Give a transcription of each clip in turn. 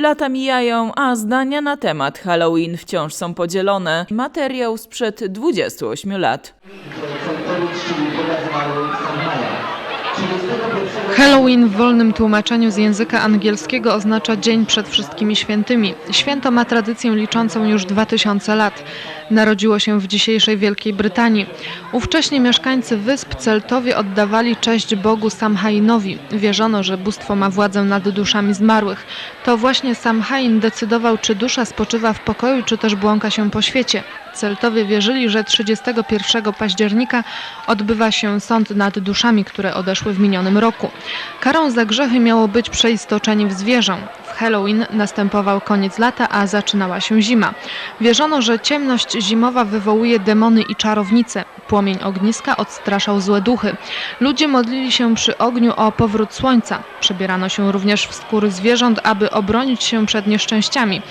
Lata mijają, a zdania na temat Halloween wciąż są podzielone. Materiał sprzed 28 lat. Halloween w wolnym tłumaczeniu z języka angielskiego oznacza Dzień przed wszystkimi świętymi. Święto ma tradycję liczącą już 2000 lat. Narodziło się w dzisiejszej Wielkiej Brytanii. Ówcześni mieszkańcy wysp Celtowie oddawali cześć Bogu Samhainowi. Wierzono, że bóstwo ma władzę nad duszami zmarłych. To właśnie Samhain decydował, czy dusza spoczywa w pokoju, czy też błąka się po świecie. Celtowie wierzyli, że 31 października odbywa się sąd nad duszami, które odeszły w minionym roku. Karą za grzechy miało być przeistoczenie w zwierzę. Halloween następował koniec lata, a zaczynała się zima. Wierzono, że ciemność zimowa wywołuje demony i czarownice. Płomień ogniska odstraszał złe duchy. Ludzie modlili się przy ogniu o powrót słońca. Przebierano się również w skóry zwierząt, aby obronić się przed nieszczęściami.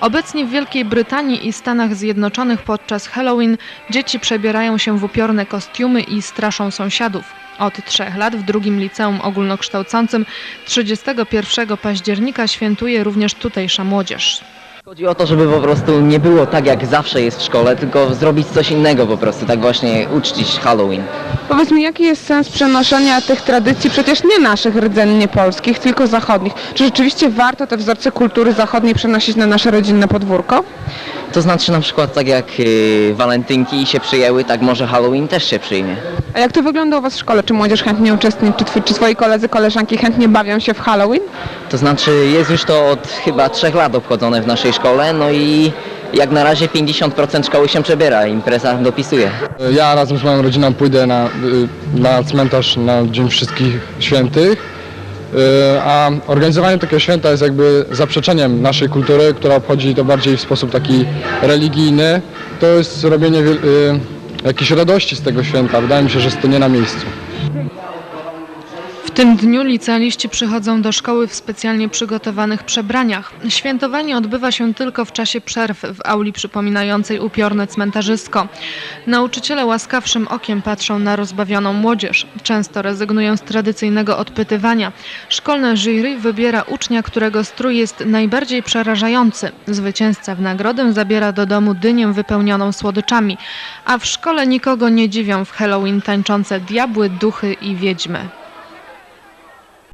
Obecnie w Wielkiej Brytanii i Stanach Zjednoczonych podczas Halloween dzieci przebierają się w upiorne kostiumy i straszą sąsiadów. Od trzech lat w drugim liceum ogólnokształcącym 31 października świętuje również tutejsza młodzież. Chodzi o to, żeby po prostu nie było tak jak zawsze jest w szkole, tylko zrobić coś innego po prostu, tak właśnie uczcić Halloween. Powiedz mi, jaki jest sens przenoszenia tych tradycji, przecież nie naszych rdzennie polskich, tylko zachodnich? Czy rzeczywiście warto te wzorce kultury zachodniej przenosić na nasze rodzinne podwórko? To znaczy na przykład tak jak yy, walentynki się przyjęły, tak może Halloween też się przyjmie. A jak to wygląda u Was w szkole? Czy młodzież chętnie uczestniczy, czy, czy Twoi koledzy, koleżanki chętnie bawią się w Halloween? To znaczy jest już to od chyba trzech lat obchodzone w naszej szkole, no i jak na razie 50% szkoły się przebiera, impreza dopisuje. Ja razem z moją rodziną pójdę na, y, na cmentarz na Dzień Wszystkich Świętych, y, a organizowanie takiego święta jest jakby zaprzeczeniem naszej kultury, która obchodzi to bardziej w sposób taki religijny. To jest robienie y, jakiejś radości z tego święta. Wydaje mi się, że jest to nie na miejscu. Tym dniu licealiści przychodzą do szkoły w specjalnie przygotowanych przebraniach. Świętowanie odbywa się tylko w czasie przerw w auli przypominającej upiorne cmentarzysko. Nauczyciele łaskawszym okiem patrzą na rozbawioną młodzież. Często rezygnują z tradycyjnego odpytywania. Szkolne jury wybiera ucznia, którego strój jest najbardziej przerażający. Zwycięzca w nagrodę zabiera do domu dynię wypełnioną słodyczami. A w szkole nikogo nie dziwią w Halloween tańczące diabły, duchy i wiedźmy.